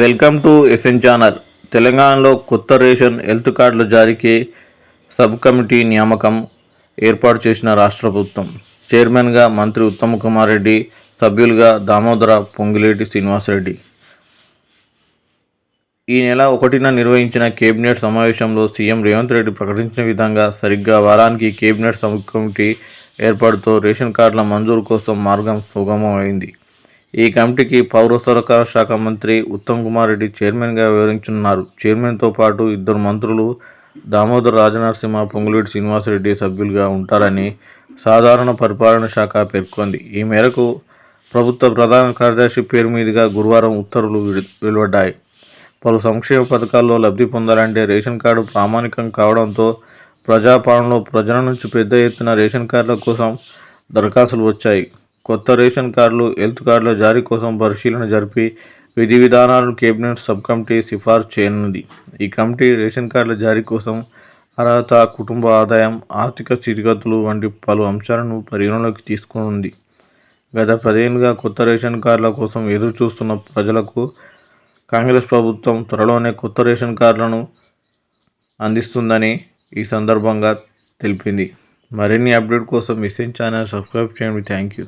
Welcome to SN channel. తెలంగాణలో కొత్త ration health కార్డుల జారీకి సబ్ కమిటీ నియామకం ఏర్పాటు చేసిన రాష్ట్ర ప్రభుత్వం. చైర్మన్గా మంత్రి ఉత్తమ్ కుమార్ రెడ్డి సభ్యులుగా దామోదర పొంగిలేటి శ్రీనివాసరెడ్డి ఈ నెల ఒకటిన నిర్వహించిన కేబినెట్ సమావేశంలో సీఎం రేవంత్ రెడ్డి ప్రకటించిన విధంగా సరిగ్గా వారానికి కేబినెట్ సబ్ కమిటీ ఏర్పాటుతో రేషన్ కార్డుల మంజూరు కోసం మార్గం సుగమమైంది. ఈ కమిటీకి పౌర సరఫరా శాఖ మంత్రి ఉత్తమ్ కుమార్ రెడ్డి చైర్మన్గా వివరించున్నారు చైర్మన్తో పాటు ఇద్దరు మంత్రులు దామోదర్ రాజనరసింహ పొంగులేటి శ్రీనివాసరెడ్డి సభ్యులుగా ఉంటారని సాధారణ పరిపాలన శాఖ పేర్కొంది. ఈ మేరకు ప్రభుత్వ ప్రధాన కార్యదర్శి పేరు మీదుగా గురువారం ఉత్తర్వులు వెలువడ్డాయి. పలు సంక్షేమ పథకాల్లో లబ్ధి పొందాలంటే రేషన్ కార్డు ప్రామాణికం కావడంతో ప్రజాపాలనలో ప్రజల నుంచి పెద్ద ఎత్తున రేషన్ కార్డుల కోసం దరఖాస్తులు వచ్చాయి. కొత్త రేషన్ కార్డులు హెల్త్ కార్డుల జారీ కోసం పరిశీలన జరిపి విధి విధానాలను కేబినెట్ సబ్ కమిటీ సిఫార్సు చేయనుంది. ఈ కమిటీ రేషన్ కార్డుల జారీ కోసం అర్హత కుటుంబ ఆదాయం ఆర్థిక స్థితిగతులు వంటి పలు అంశాలను పరిగణలోకి తీసుకునుంది. గత పదేళ్ళుగా కొత్త రేషన్ కార్డుల కోసం ఎదురు చూస్తున్న ప్రజలకు కాంగ్రెస్ ప్రభుత్వం త్వరలోనే కొత్త రేషన్ కార్డులను అందిస్తుందని ఈ సందర్భంగా తెలిపింది. మరిన్ని అప్డేట్ కోసం ఎస్ఎన్ ఛానల్ సబ్స్క్రైబ్ చేయండి. Thank you.